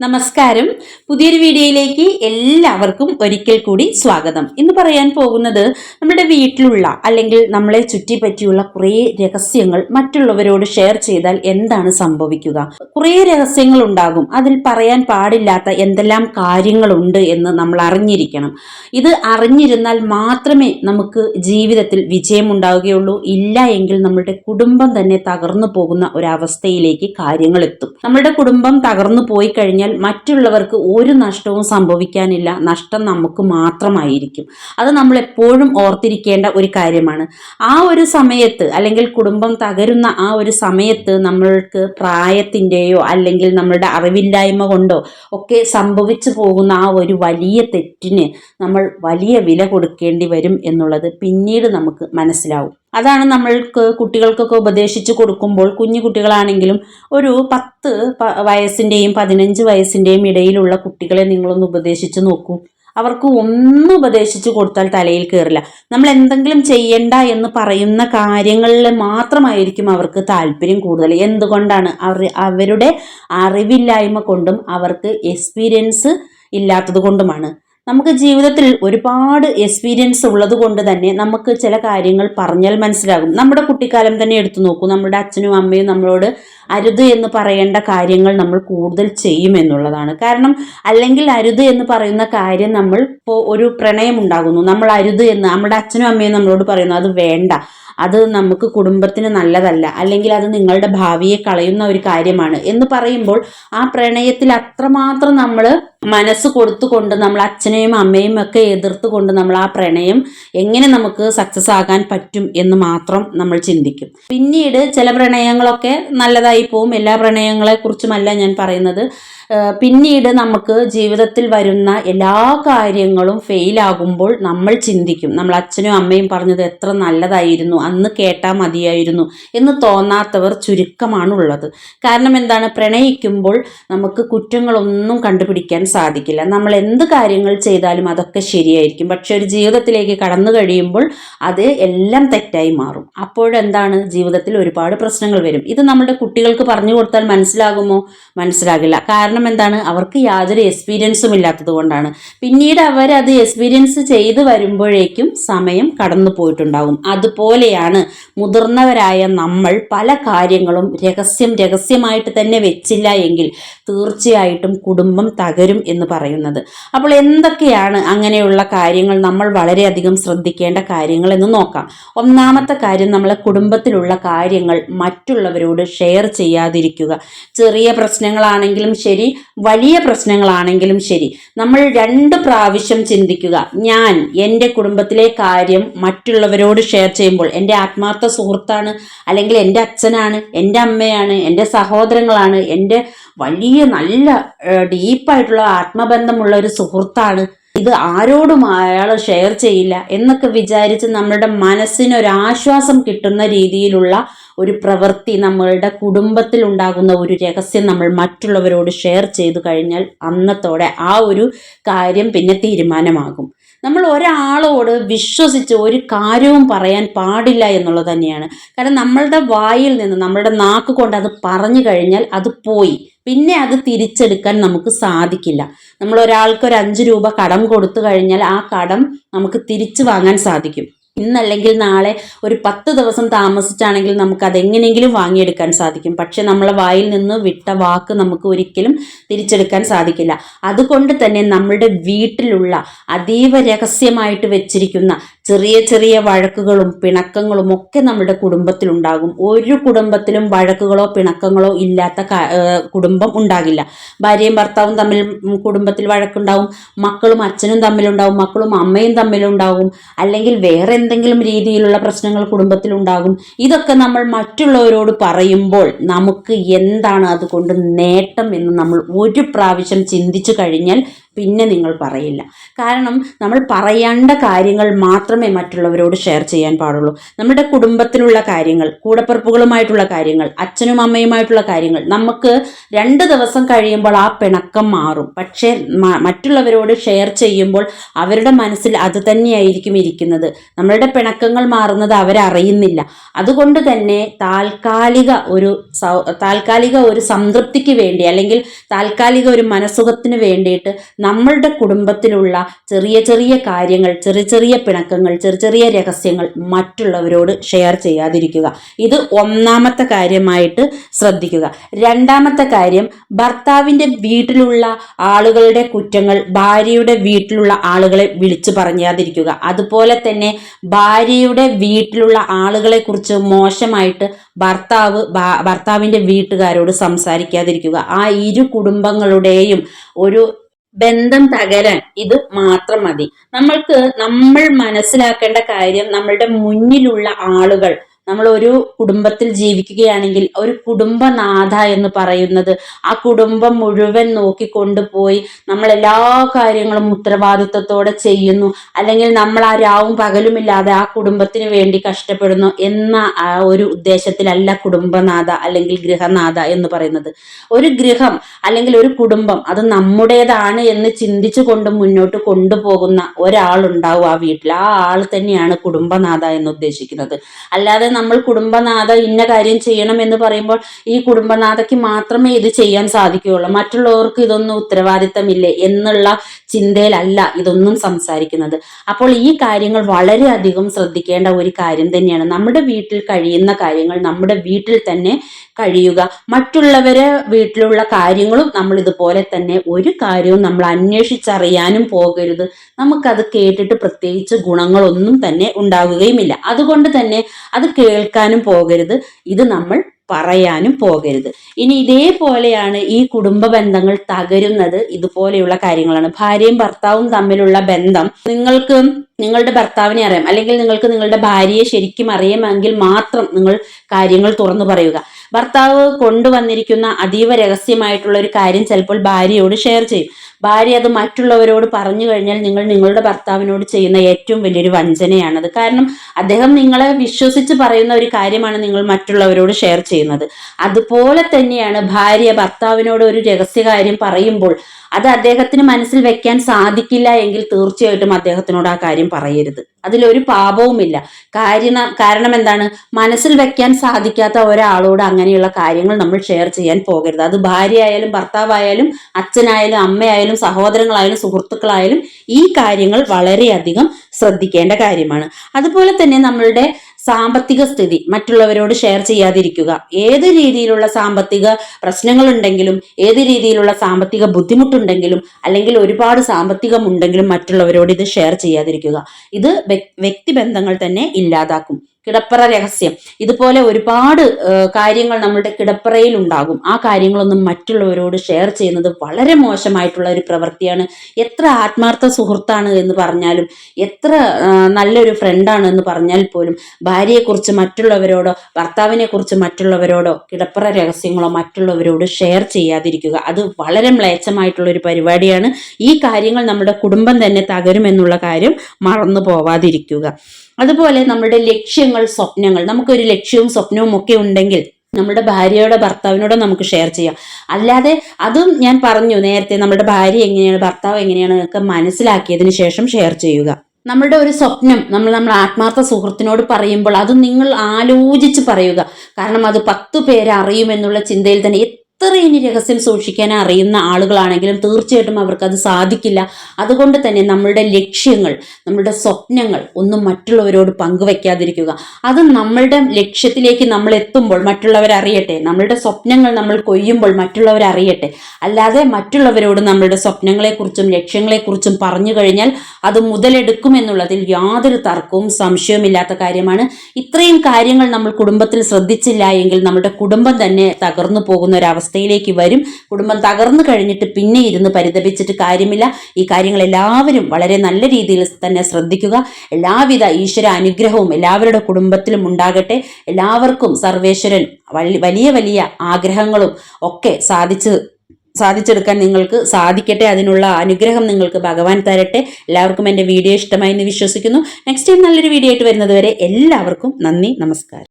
നമസ്കാരം. പുതിയൊരു വീഡിയോയിലേക്ക് എല്ലാവർക്കും ഒരിക്കൽ കൂടി സ്വാഗതം. ഇന്ന് പറയാൻ പോകുന്നത് നമ്മുടെ വീട്ടിലുള്ള അല്ലെങ്കിൽ നമ്മളെ ചുറ്റിപ്പറ്റിയുള്ള കുറേ രഹസ്യങ്ങൾ മറ്റുള്ളവരോട് ഷെയർ ചെയ്താൽ എന്താണ് സംഭവിക്കുക? കുറേ രഹസ്യങ്ങൾ ഉണ്ടാകും. അതിൽ പറയാൻ പാടില്ലാത്ത എന്തെല്ലാം കാര്യങ്ങളുണ്ട് എന്ന് നമ്മൾ അറിഞ്ഞിരിക്കണം. ഇത് അറിഞ്ഞിരുന്നാൽ മാത്രമേ നമുക്ക് ജീവിതത്തിൽ വിജയമുണ്ടാവുകയുള്ളൂ ഇല്ല എങ്കിൽ നമ്മളുടെ കുടുംബം തന്നെ തകർന്നു പോകുന്ന ഒരവസ്ഥയിലേക്ക് കാര്യങ്ങൾ എത്തും. നമ്മളുടെ കുടുംബം തകർന്നു പോയി കഴിഞ്ഞാൽ മറ്റുള്ളവർക്ക് ഒരു നഷ്ടവും സംഭവിക്കാനില്ല. നഷ്ടം നമുക്ക് മാത്രമായിരിക്കും. അത് നമ്മൾ എപ്പോഴും ഓർത്തിരിക്കേണ്ട ഒരു കാര്യമാണ്. ആ ഒരു സമയത്ത് അല്ലെങ്കിൽ കുടുംബം തകരുന്ന ആ ഒരു സമയത്ത് നമ്മൾക്ക് പ്രായത്തിന്റെയോ അല്ലെങ്കിൽ നമ്മളുടെ അറിവില്ലായ്മ കൊണ്ടോ ഒക്കെ സംഭവിച്ചു പോകുന്ന ആ ഒരു വലിയ തെറ്റിന് നമ്മൾ വലിയ വില കൊടുക്കേണ്ടി വരും എന്നുള്ളത് പിന്നീട് നമുക്ക് മനസ്സിലാവും. അതാണ് നമ്മൾക്ക് കുട്ടികൾക്കൊക്കെ ഉപദേശിച്ചു കൊടുക്കുമ്പോൾ കുഞ്ഞു കുട്ടികളാണെങ്കിലും ഒരു പത്ത് വയസ്സിന്റെയും പതിനഞ്ച് വയസ്സിന്റെയും ഇടയിലുള്ള കുട്ടികളെ നിങ്ങളൊന്ന് ഉപദേശിച്ച് നോക്കൂ. അവർക്ക് ഒന്നും ഉപദേശിച്ചു കൊടുത്താൽ തലയിൽ കയറില്ല നമ്മൾ എന്തെങ്കിലും ചെയ്യണ്ട എന്ന് പറയുന്ന കാര്യങ്ങളിൽ മാത്രമായിരിക്കും അവർക്ക് താല്പര്യം കൂടുതൽ. എന്തുകൊണ്ടാണ്? അവർ അവരുടെ അറിവില്ലായ്മ കൊണ്ടും അവർക്ക് എക്സ്പീരിയൻസ് ഇല്ലാത്തത് കൊണ്ടുമാണ്. നമുക്ക് ജീവിതത്തിൽ ഒരുപാട് എക്സ്പീരിയൻസ് ഉള്ളത് കൊണ്ട് തന്നെ നമുക്ക് ചില കാര്യങ്ങൾ പറഞ്ഞാൽ മനസ്സിലാകും. നമ്മുടെ കുട്ടിക്കാലം തന്നെ എടുത്തു നോക്കൂ. നമ്മുടെ അച്ഛനും അമ്മയും നമ്മളോട് അരുത് എന്ന് പറയേണ്ട കാര്യങ്ങൾ നമ്മൾ കൂടുതൽ ചെയ്യും എന്നുള്ളതാണ്. കാരണം അല്ലെങ്കിൽ അരുത് എന്ന് പറയുന്ന കാര്യം നമ്മൾ ഇപ്പോൾ ഒരു പ്രണയം ഉണ്ടാകുന്നു. നമ്മൾ അരുത് എന്ന് നമ്മുടെ അച്ഛനും അമ്മയും നമ്മളോട് പറയുന്നു അത് വേണ്ട. അത് നമുക്ക് കുടുംബത്തിന് നല്ലതല്ല. അല്ലെങ്കിൽ അത് നിങ്ങളുടെ ഭാവിയെ കളയുന്ന ഒരു കാര്യമാണ്. എന്ന് പറയുമ്പോൾ ആ പ്രണയത്തിൽ അത്രമാത്രം നമ്മൾ മനസ്സ് കൊടുത്തുകൊണ്ട് നമ്മൾ അച്ഛനെയും അമ്മയും ഒക്കെ എതിർത്തുകൊണ്ട് നമ്മൾ ആ പ്രണയം എങ്ങനെ നമുക്ക് സക്സസ് ആകാൻ പറ്റും എന്ന് മാത്രം നമ്മൾ ചിന്തിക്കും. പിന്നീട് ചില പ്രണയങ്ങളൊക്കെ നല്ലതായി പോവും. എല്ലാ പ്രണയങ്ങളെ കുറിച്ചുമല്ല ഞാൻ പറയുന്നത്. പിന്നീട് നമുക്ക് ജീവിതത്തിൽ വരുന്ന എല്ലാ കാര്യങ്ങളും ഫെയിലാകുമ്പോൾ നമ്മൾ ചിന്തിക്കും. നമ്മൾ അച്ഛനും അമ്മയും പറഞ്ഞത് എത്ര നല്ലതായിരുന്നു അന്ന് കേട്ടാൽ മതിയായിരുന്നു എന്ന് തോന്നാത്തവർ ചുരുക്കമാണുള്ളത്. കാരണം എന്താണ്? പ്രണയിക്കുമ്പോൾ നമുക്ക് കുറ്റങ്ങളൊന്നും കണ്ടുപിടിക്കാൻ സാധിക്കില്ല. നമ്മൾ എന്ത് കാര്യങ്ങൾ ചെയ്താലും അതൊക്കെ ശരിയായിരിക്കും. പക്ഷെ ഒരു ജീവിതത്തിലേക്ക് കടന്നു കഴിയുമ്പോൾ അത് എല്ലാം തെറ്റായി മാറും. അപ്പോഴെന്താണ്? ജീവിതത്തിൽ ഒരുപാട് പ്രശ്നങ്ങൾ വരും. ഇത് നമ്മുടെ കുട്ടികൾക്ക് പറഞ്ഞു കൊടുത്താൽ മനസ്സിലാകുമോ? മനസ്സിലാകില്ല. കാരണം എന്താണ്? അവർക്ക് യാതൊരു എക്സ്പീരിയൻസും ഇല്ലാത്തത് കൊണ്ടാണ്. പിന്നീട് അവരത് എക്സ്പീരിയൻസ് ചെയ്ത് വരുമ്പോഴേക്കും സമയം കടന്നു പോയിട്ടുണ്ടാകും അതുപോലെയാണ് മുതിർന്നവരായ നമ്മൾ പല കാര്യങ്ങളും രഹസ്യം രഹസ്യമായിട്ട് തന്നെ വെച്ചില്ല എങ്കിൽ തീർച്ചയായിട്ടും കുടുംബം തകരും എന്ന് പറയുന്നത്. അപ്പോൾ എന്തൊക്കെയാണ് അങ്ങനെയുള്ള കാര്യങ്ങൾ? നമ്മൾ വളരെയധികം ശ്രദ്ധിക്കേണ്ട കാര്യങ്ങൾ എന്ന് നോക്കാം. ഒന്നാമത്തെ കാര്യം നമ്മളെ കുടുംബത്തിലുള്ള കാര്യങ്ങൾ മറ്റുള്ളവരോട് ഷെയർ ചെയ്യാതിരിക്കുക. ചെറിയ പ്രശ്നങ്ങളാണെങ്കിലും ശരി വലിയ പ്രശ്നങ്ങളാണെങ്കിലും ശരി. നമ്മൾ രണ്ട് പ്രാവശ്യം ചിന്തിക്കുക. ഞാൻ എന്റെ കുടുംബത്തിലെ കാര്യം മറ്റുള്ളവരോട് ഷെയർ ചെയ്യുമ്പോൾ എന്റെ ആത്മാർത്ഥ സുഹൃത്താണ് അല്ലെങ്കിൽ എന്റെ അച്ഛനാണ് എന്റെ അമ്മയാണ് എന്റെ സഹോദരങ്ങളാണ് എന്റെ വലിയ നല്ല ഡീപ്പായിട്ടുള്ള ആത്മബന്ധമുള്ള ഒരു സുഹൃത്താണ്. ഇത് ആരോടും അയാൾ ഷെയർ ചെയ്യില്ല എന്നൊക്കെ വിചാരിച്ച് നമ്മുടെ മനസ്സിനൊരാശ്വാസം കിട്ടുന്ന രീതിയിലുള്ള ഒരു പ്രവൃത്തി നമ്മളുടെ കുടുംബത്തിൽ ഉണ്ടാകുന്ന ഒരു രഹസ്യം നമ്മൾ മറ്റുള്ളവരോട് ഷെയർ ചെയ്തു കഴിഞ്ഞാൽ അന്നത്തോടെ ആ ഒരു കാര്യം പിന്നെ തീരുമാനമാകും. നമ്മൾ ഒരാളോട് വിശ്വസിച്ച് ഒരു കാര്യവും പറയാൻ പാടില്ല എന്നുള്ളത് തന്നെയാണ്. കാരണം നമ്മളുടെ വായിൽ നിന്ന് നമ്മളുടെ നാക്ക് കൊണ്ട് അത് പറഞ്ഞു കഴിഞ്ഞാൽ അത് പോയി. പിന്നെ അത് തിരിച്ചെടുക്കാൻ നമുക്ക് സാധിക്കില്ല. നമ്മൾ ഒരാൾക്ക് ഒരു അഞ്ച് രൂപ കടം കൊടുത്തു കഴിഞ്ഞാൽ ആ കടം നമുക്ക് തിരിച്ചു വാങ്ങാൻ സാധിക്കും. ഇന്നല്ലെങ്കിൽ നാളെ ഒരു പത്ത് ദിവസം താമസിച്ചാണെങ്കിൽ നമുക്ക് അതെങ്ങനെയെങ്കിലും വാങ്ങിയെടുക്കാൻ സാധിക്കും. പക്ഷെ നമ്മളെ വായിൽ നിന്ന് വിട്ട വാക്ക് നമുക്ക് ഒരിക്കലും തിരിച്ചെടുക്കാൻ സാധിക്കില്ല. അതുകൊണ്ട് തന്നെ നമ്മുടെ വീട്ടിലുള്ള അതീവ രഹസ്യമായിട്ട് വെച്ചിരിക്കുന്ന ചെറിയ ചെറിയ വഴക്കുകളും പിണക്കങ്ങളും ഒക്കെ നമ്മുടെ കുടുംബത്തിലുണ്ടാകും ഒരു കുടുംബത്തിലും വഴക്കുകളോ പിണക്കങ്ങളോ ഇല്ലാത്ത കുടുംബം ഉണ്ടാകില്ല. ഭാര്യയും ഭർത്താവും തമ്മിൽ കുടുംബത്തിൽ വഴക്കുണ്ടാവും. മക്കളും അച്ഛനും തമ്മിലുണ്ടാവും. മക്കളും അമ്മയും തമ്മിലുണ്ടാവും. അല്ലെങ്കിൽ വേറെ എന്തെങ്കിലും രീതിയിലുള്ള പ്രശ്നങ്ങൾ കുടുംബത്തിലുണ്ടാകും ഇതൊക്കെ നമ്മൾ മറ്റുള്ളവരോട് പറയുമ്പോൾ നമുക്ക് എന്താണ് അതുകൊണ്ട് നേട്ടം എന്ന് നമ്മൾ ഒരു പ്രാവശ്യം ചിന്തിച്ചു കഴിഞ്ഞാൽ പിന്നെ നിങ്ങൾ പറയില്ല. കാരണം നമ്മൾ പറയേണ്ട കാര്യങ്ങൾ മാത്രമേ മറ്റുള്ളവരോട് ഷെയർ ചെയ്യാൻ പാടുള്ളൂ. നമ്മുടെ കുടുംബത്തിലുള്ള കാര്യങ്ങൾ കൂടപ്പിറപ്പുകളുമായിട്ടുള്ള കാര്യങ്ങൾ അച്ഛനും അമ്മയുമായിട്ടുള്ള കാര്യങ്ങൾ നമുക്ക് രണ്ട് ദിവസം കഴിയുമ്പോൾ ആ പിണക്കം മാറും. പക്ഷേ മറ്റുള്ളവരോട് ഷെയർ ചെയ്യുമ്പോൾ അവരുടെ മനസ്സിൽ അത് തന്നെയായിരിക്കും ഇരിക്കുന്നത്. നമ്മളുടെ പിണക്കങ്ങൾ മാറുന്നത് അവരറിയുന്നില്ല. അതുകൊണ്ട് തന്നെ താൽക്കാലിക ഒരു താൽക്കാലിക ഒരു സംതൃപ്തിക്ക് വേണ്ടി അല്ലെങ്കിൽ താൽക്കാലിക ഒരു മനസ്സുഖത്തിന് വേണ്ടിയിട്ട് നമ്മളുടെ കുടുംബത്തിലുള്ള ചെറിയ ചെറിയ കാര്യങ്ങൾ ചെറിയ ചെറിയ പിണക്കങ്ങൾ ചെറിയ ചെറിയ രഹസ്യങ്ങൾ മറ്റുള്ളവരോട് ഷെയർ ചെയ്യാതിരിക്കുക. ഇത് ഒന്നാമത്തെ കാര്യമായിട്ട് ശ്രദ്ധിക്കുക. രണ്ടാമത്തെ കാര്യം ഭർത്താവിന്റെ വീട്ടിലുള്ള ആളുകളുടെ കുറ്റങ്ങൾ ഭാര്യയുടെ വീട്ടിലുള്ള ആളുകളെ വിളിച്ചു പറഞ്ഞാതിരിക്കുക. അതുപോലെ തന്നെ ഭാര്യയുടെ വീട്ടിലുള്ള ആളുകളെ കുറിച്ച് മോശമായിട്ട് ഭർത്താവ് ഭർത്താവിന്റെ വീട്ടുകാരോട് സംസാരിക്കാതിരിക്കുക. ആ ഇരു കുടുംബങ്ങളുടെയും ഒരു ബന്ധം തകരാൻ ഇത് മാത്രം മതി. നമ്മൾക്ക് നമ്മൾ മനസ്സിലാക്കേണ്ട കാര്യം നമ്മളുടെ മുന്നിലുള്ള ആളുകൾ നമ്മൾ ഒരു കുടുംബത്തിൽ ജീവിക്കുകയാണെങ്കിൽ ഒരു കുടുംബനാഥ എന്ന് പറയുന്നത് ആ കുടുംബം മുഴുവൻ നോക്കിക്കൊണ്ടുപോയി നമ്മൾ എല്ലാ കാര്യങ്ങളും ഉത്തരവാദിത്വത്തോടെ ചെയ്യുന്നു. അല്ലെങ്കിൽ നമ്മൾ ആ രാവും പകലുമില്ലാതെ ആ കുടുംബത്തിന് വേണ്ടി കഷ്ടപ്പെടുന്നു എന്ന ആ ഒരു ഉദ്ദേശത്തിലല്ല കുടുംബനാഥ അല്ലെങ്കിൽ ഗൃഹനാഥ എന്ന് പറയുന്നത്. ഒരു ഗൃഹം അല്ലെങ്കിൽ ഒരു കുടുംബം അത് നമ്മുടേതാണ് എന്ന് ചിന്തിച്ചു കൊണ്ട് മുന്നോട്ട് കൊണ്ടുപോകുന്ന ഒരാളുണ്ടാവും ആ വീട്ടിൽ. ആ ആൾ തന്നെയാണ് കുടുംബനാഥ എന്ന് ഉദ്ദേശിക്കുന്നത്. അല്ലാതെ നമ്മൾ കുടുംബനാഥ ഇന്ന കാര്യം ചെയ്യണം എന്ന് പറയുമ്പോൾ ഈ കുടുംബനാഥയ്ക്ക് മാത്രമേ ഇത് ചെയ്യാൻ സാധിക്കുകയുള്ളൂ. മറ്റുള്ളവർക്ക് ഇതൊന്നും ഉത്തരവാദിത്തമില്ലേ എന്നുള്ള ചിന്തയിലല്ല ഇതൊന്നും സംസാരിക്കുന്നത്. അപ്പോൾ ഈ കാര്യങ്ങൾ വളരെയധികം ശ്രദ്ധിക്കേണ്ട ഒരു കാര്യം തന്നെയാണ്. നമ്മുടെ വീട്ടിൽ കഴിയുന്ന കാര്യങ്ങൾ നമ്മുടെ വീട്ടിൽ തന്നെ കഴിയുക. മറ്റുള്ളവരെ വീട്ടിലുള്ള കാര്യങ്ങളും നമ്മൾ ഇതുപോലെ തന്നെ ഒരു കാര്യവും നമ്മൾ അന്വേഷിച്ചറിയാനും പോകരുത്. നമുക്കത് കേട്ടിട്ട് പ്രത്യേകിച്ച് ഗുണങ്ങളൊന്നും തന്നെ ഉണ്ടാകുകയുമില്ല. അതുകൊണ്ട് തന്നെ അത് കേൾക്കാനും പോകരുത്. ഇത് നമ്മൾ പറയാനും പോകരുത്. ഇനി ഇതേപോലെയാണ് ഈ കുടുംബ ബന്ധങ്ങൾ തകരുന്നത്. ഇതുപോലെയുള്ള കാര്യങ്ങളാണ്. ഭാര്യയും ഭർത്താവും തമ്മിലുള്ള ബന്ധം. നിങ്ങൾക്ക് നിങ്ങളുടെ ഭർത്താവിനെ അറിയാം. അല്ലെങ്കിൽ നിങ്ങൾക്ക് നിങ്ങളുടെ ഭാര്യയെ ശരിക്കും അറിയാമെങ്കിൽ മാത്രം നിങ്ങൾ കാര്യങ്ങൾ തുറന്നു പറയുക. ഭർത്താവ് കൊണ്ടുവന്നിരിക്കുന്ന അതീവ രഹസ്യമായിട്ടുള്ള ഒരു കാര്യം ചിലപ്പോൾ ഭാര്യയോട് ഷെയർ ചെയ്യും. ഭാര്യ അത് മറ്റുള്ളവരോട് പറഞ്ഞു കഴിഞ്ഞാൽ നിങ്ങൾ നിങ്ങളുടെ ഭർത്താവിനോട് ചെയ്യുന്ന ഏറ്റവും വലിയൊരു വഞ്ചനയാണത്. കാരണം അദ്ദേഹം നിങ്ങളെ വിശ്വസിച്ച് പറയുന്ന ഒരു കാര്യമാണ് നിങ്ങൾ മറ്റുള്ളവരോട് ഷെയർ ചെയ്യുന്നത്. അതുപോലെ തന്നെയാണ് ഭാര്യ ഭർത്താവിനോട് ഒരു രഹസ്യകാര്യം പറയുമ്പോൾ അത് അദ്ദേഹത്തിന് മനസ്സിൽ വെക്കാൻ സാധിക്കില്ല എങ്കിൽ തീർച്ചയായിട്ടും അദ്ദേഹത്തിനോട് ആ കാര്യം പറയരുത്. അതിലൊരു പാപവുമില്ല. കാരണം കാരണം എന്താണ്? മനസ്സിൽ വെക്കാൻ സാധിക്കാത്ത ഒരാളോട് അങ്ങനെയുള്ള കാര്യങ്ങൾ നമ്മൾ ഷെയർ ചെയ്യാൻ പോകരുത്. അത് ഭാര്യയായാലും ഭർത്താവായാലും അച്ഛനായാലും അമ്മയായാലും സഹോദരങ്ങളായാലും സുഹൃത്തുക്കളായാലും ഈ കാര്യങ്ങൾ വളരെയധികം ശ്രദ്ധിക്കേണ്ട കാര്യമാണ്. അതുപോലെ തന്നെ നമ്മളുടെ സാമ്പത്തിക സ്ഥിതി മറ്റുള്ളവരോട് ഷെയർ ചെയ്യാതിരിക്കുക. ഏത് രീതിയിലുള്ള സാമ്പത്തിക പ്രശ്നങ്ങളുണ്ടെങ്കിലും ഏത് രീതിയിലുള്ള സാമ്പത്തിക ബുദ്ധിമുട്ടുണ്ടെങ്കിലും അല്ലെങ്കിൽ ഒരുപാട് സാമ്പത്തികം ഉണ്ടെങ്കിലും മറ്റുള്ളവരോട് ഇത് ഷെയർ ചെയ്യാതിരിക്കുക. ഇത് വ്യക്- വ്യക്തിബന്ധങ്ങൾ തന്നെ ഇല്ലാതാക്കും. കിടപ്പറ രഹസ്യം. ഇതുപോലെ ഒരുപാട് കാര്യങ്ങൾ നമ്മുടെ കിടപ്പറയിൽ ഉണ്ടാകും. ആ കാര്യങ്ങളൊന്നും മറ്റുള്ളവരോട് ഷെയർ ചെയ്യുന്നത് വളരെ മോശമായിട്ടുള്ള ഒരു പ്രവൃത്തിയാണ്. എത്ര ആത്മാർത്ഥ സുഹൃത്താണ് എന്ന് പറഞ്ഞാലും എത്ര നല്ലൊരു ഫ്രണ്ടാണ് എന്ന് പറഞ്ഞാൽ പോലും ഭാര്യയെക്കുറിച്ച് മറ്റുള്ളവരോടോ ഭർത്താവിനെ കുറിച്ച് മറ്റുള്ളവരോടോ കിടപ്പറ രഹസ്യങ്ങളോ മറ്റുള്ളവരോട് ഷെയർ ചെയ്യാതിരിക്കുക. അത് വളരെ മ്ലേച്ഛമായിട്ടുള്ള ഒരു പരിപാടിയാണ്. ഈ കാര്യങ്ങൾ നമ്മുടെ കുടുംബം തന്നെ തകരുമെന്നുള്ള കാര്യം മറന്നു പോവാതിരിക്കുക. അതുപോലെ നമ്മുടെ ലക്ഷ്യങ്ങൾ സ്വപ്നങ്ങൾ. നമുക്കൊരു ലക്ഷ്യവും സ്വപ്നവും ഒക്കെ ഉണ്ടെങ്കിൽ നമ്മുടെ ഭാര്യയോടോ ഭർത്താവിനോടും നമുക്ക് ഷെയർ ചെയ്യാം. അല്ലാതെ അതും ഞാൻ പറഞ്ഞു നേരത്തെ നമ്മുടെ ഭാര്യ എങ്ങനെയാണ് ഭർത്താവ് എങ്ങനെയാണ് ഒക്കെ മനസ്സിലാക്കിയതിന് ശേഷം ഷെയർ ചെയ്യുക. നമ്മുടെ ഒരു സ്വപ്നം നമ്മൾ നമ്മൾ ആത്മാർത്ഥ സുഹൃത്തിനോട് പറയുമ്പോൾ അത് നിങ്ങൾ ആലോചിച്ച് പറയുക. കാരണം അത് പത്തു പേരെ അറിയുമെന്നുള്ള ചിന്തയിൽ തന്നെ എത്ര ഇനി രഹസ്യം സൂക്ഷിക്കാൻ അറിയുന്ന ആളുകളാണെങ്കിലും തീർച്ചയായിട്ടും അവർക്ക് അത് സാധിക്കില്ല. അതുകൊണ്ട് തന്നെ നമ്മളുടെ ലക്ഷ്യങ്ങൾ നമ്മളുടെ സ്വപ്നങ്ങൾ ഒന്നും മറ്റുള്ളവരോട് പങ്കുവെക്കാതിരിക്കുക. അത് നമ്മളുടെ ലക്ഷ്യത്തിലേക്ക് നമ്മൾ എത്തുമ്പോൾ മറ്റുള്ളവർ അറിയട്ടെ നമ്മളുടെ സ്വപ്നങ്ങൾ നമ്മൾ കൊയ്യുമ്പോൾ മറ്റുള്ളവർ അറിയട്ടെ അല്ലാതെ മറ്റുള്ളവരോട് നമ്മളുടെ സ്വപ്നങ്ങളെക്കുറിച്ചും ലക്ഷ്യങ്ങളെക്കുറിച്ചും പറഞ്ഞു കഴിഞ്ഞാൽ അത് മുതലെടുക്കുമെന്നുള്ളതിൽ യാതൊരു തർക്കവും സംശയവുമില്ലാത്ത കാര്യമാണ്. ഇത്രയും കാര്യങ്ങൾ നമ്മൾ കുടുംബത്തിൽ ശ്രദ്ധിച്ചില്ല എങ്കിൽ നമ്മുടെ കുടുംബം തന്നെ തകർന്നു പോകുന്ന ഒരവസ്ഥയിലേക്ക് വരും. കുടുംബം തകർന്നു കഴിഞ്ഞിട്ട് പിന്നെ ഇരുന്ന് പരിതപിച്ചിട്ട് കാര്യമില്ല. ഈ കാര്യങ്ങൾ എല്ലാവരും വളരെ നല്ല രീതിയിൽ തന്നെ ശ്രദ്ധിക്കുക. എല്ലാവിധ ഈശ്വര അനുഗ്രഹവും എല്ലാവരുടെ കുടുംബത്തിലും ഉണ്ടാകട്ടെ. എല്ലാവർക്കും സർവേശ്വരൻ വലിയ വലിയ ആഗ്രഹങ്ങളും ഒക്കെ സാധിച്ച് സാധിച്ചെടുക്കാൻ നിങ്ങൾക്ക് സാധിക്കട്ടെ. അതിനുള്ള അനുഗ്രഹം നിങ്ങൾക്ക് ഭഗവാൻ തരട്ടെ. എല്ലാവർക്കും എന്റെ വീഡിയോ ഇഷ്ടമായി എന്ന് വിശ്വസിക്കുന്നു. നെക്സ്റ്റ് ടൈം നല്ലൊരു വീഡിയോ ആയിട്ട് വരുന്നത് വരെ എല്ലാവർക്കും നന്ദി നമസ്കാരം.